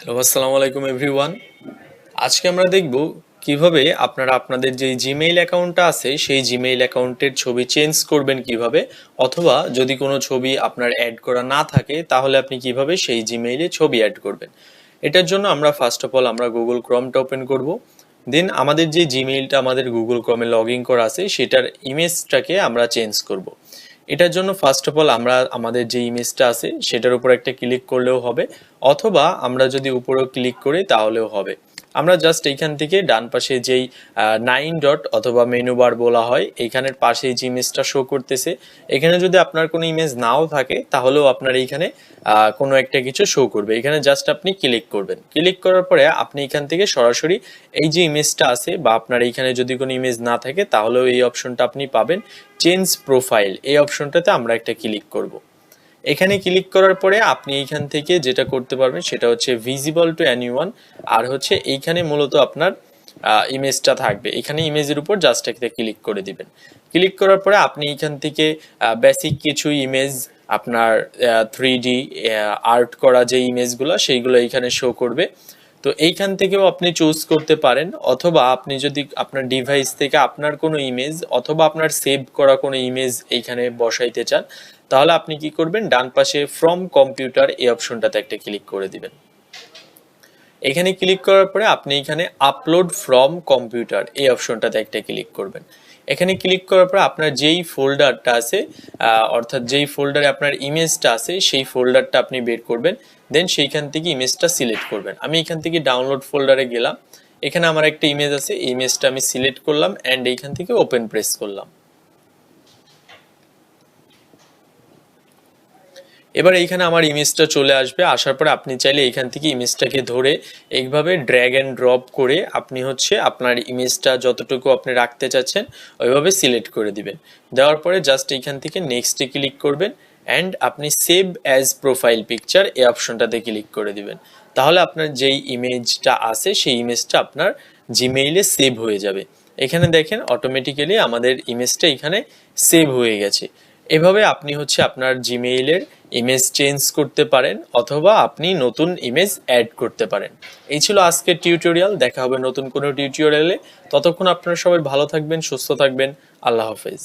Hello আসসালামু আলাইকুম everyone আজকে আমরা দেখব কীভাবে আপনারা আপনাদের যে জিমেইল অ্যাকাউন্টটা আছে, সেই জিমেইল অ্যাকাউন্টের ছবি চেঞ্জ করবেন কীভাবে, অথবা যদি কোনো ছবি আপনার অ্যাড করা না থাকে, তাহলে আপনি কীভাবে সেই জিমেইলে ছবি অ্যাড করবেন? এটার জন্য আমরা ফার্স্ট অফ অল আমরা গুগল ক্রমটা ওপেন করব। দেন আমাদের যে জিমেইলটা আমাদের গুগল ক্রমে লগ ইন করা আছে, সেটার ইমেজটাকে আমরা চেঞ্জ করব। এটার জন্য ফার্স্ট অফ অল আমরা আমাদের যে ইমেজটা আছে, সেটার উপর একটা ক্লিক করলেও হবে, অথবা আমরা যদি উপরেও ক্লিক করি তাহলেও হবে। আমরা জাস্ট এইখান থেকে ডান পাশে যেই নাইন ডট অথবা মেনু বার বলা হয়, এইখানের পাশে যে ইমেজটা শো করতেছে, এখানে যদি আপনার কোনো ইমেজ নাও থাকে, তাহলেও আপনার এইখানে কোনো একটা কিছু শো করবে। এখানে জাস্ট আপনি ক্লিক করবেন। ক্লিক করার পরে আপনি এখান থেকে সরাসরি এই যে ইমেজটা আছে বা আপনার এইখানে যদি কোনো ইমেজ না থাকে, তাহলেও এই অপশনটা আপনি পাবেন চেঞ্জ প্রোফাইল এই অপশনটাতে আমরা একটা ক্লিক করব। এখানে ক্লিক করার পরে আপনি এইখান থেকে যেটা করতে পারবেন সেটা হচ্ছে ভিজিবল টু অ্যানি ওয়ান আর হচ্ছে এইখানে মূলত আপনার ইমেজটা থাকবে। এখানে ইমেজের উপর জাস্ট একটা ক্লিক করে দিবেন। ক্লিক করার পরে আপনি এখান থেকে বেসিক কিছু ইমেজ আপনার থ্রি ডি আর্ট করা যে ইমেজগুলো সেইগুলো এখানে শো করবে। তো এইখান থেকেও আপনি চুজ করতে পারেন, অথবা আপনি যদি আপনার ডিভাইস থেকে আপনার কোনো ইমেজ অথবা আপনার সেভ করা কোনো ইমেজ এইখানে বসাইতে চান, তাহলে আপনি কি করবেন? ডান পাশে ফ্রম কম্পিউটার এই অপশনটাতে একটা ক্লিক করে দিবেন। এখানে ক্লিক করার পরে আপনি এখানে আপলোড ফ্রম কম্পিউটার এই অপশনটাতে একটা ক্লিক করবেন। এখানে ক্লিক করার পর আপনার যেই ফোল্ডারটা আছে অর্থাৎ যেই ফোল্ডারে আপনার ইমেজটা আছে, সেই ফোল্ডারটা আপনি বের করবেন দেন সেইখান থেকে ইমেজটা সিলেক্ট করবেন। আমি এখান থেকে ডাউনলোড ফোল্ডারে গেলাম, এখানে আমার একটা ইমেজ আছে ইমেজটা আমি সিলেক্ট করলাম অ্যান্ড এইখান থেকে ওপেন প্রেস করলাম। এবার এইখানে আমার ইমেজটা চলে আসবে। আসার পরে আপনি চাইলে এইখান থেকে ইমেজটাকে ধরে এইভাবে ড্র্যাগ অ্যান্ড ড্রপ করে আপনি হচ্ছে আপনার ইমেজটা যতটুকু আপনি রাখতে চাচ্ছেন, ওইভাবে সিলেক্ট করে দিবেন। দেওয়ার পরে জাস্ট এইখান থেকে নেক্সটে ক্লিক করবেন অ্যান্ড আপনি সেভ অ্যাজ প্রোফাইল পিকচার এই অপশনটাতে ক্লিক করে দিবেন। তাহলে আপনার যেই ইমেজটা আছে, সেই ইমেজটা আপনার জিমেইলে সেভ হয়ে যাবে। এখানে দেখেন অটোমেটিক্যালি আমাদের ইমেজটা এখানে সেভ হয়ে গেছে। এভাবে আপনি হচ্ছে আপনার জিমেইলের ইমেজ চেঞ্জ করতে পারেন অথবা আপনি নতুন ইমেজ অ্যাড করতে পারেন। এই ছিল আজকের টিউটোরিয়াল দেখা হবে নতুন কোনো টিউটোরিয়ালে ততক্ষণ আপনারা সবাই ভালো থাকবেন, সুস্থ থাকবেন। আল্লাহ হাফেজ।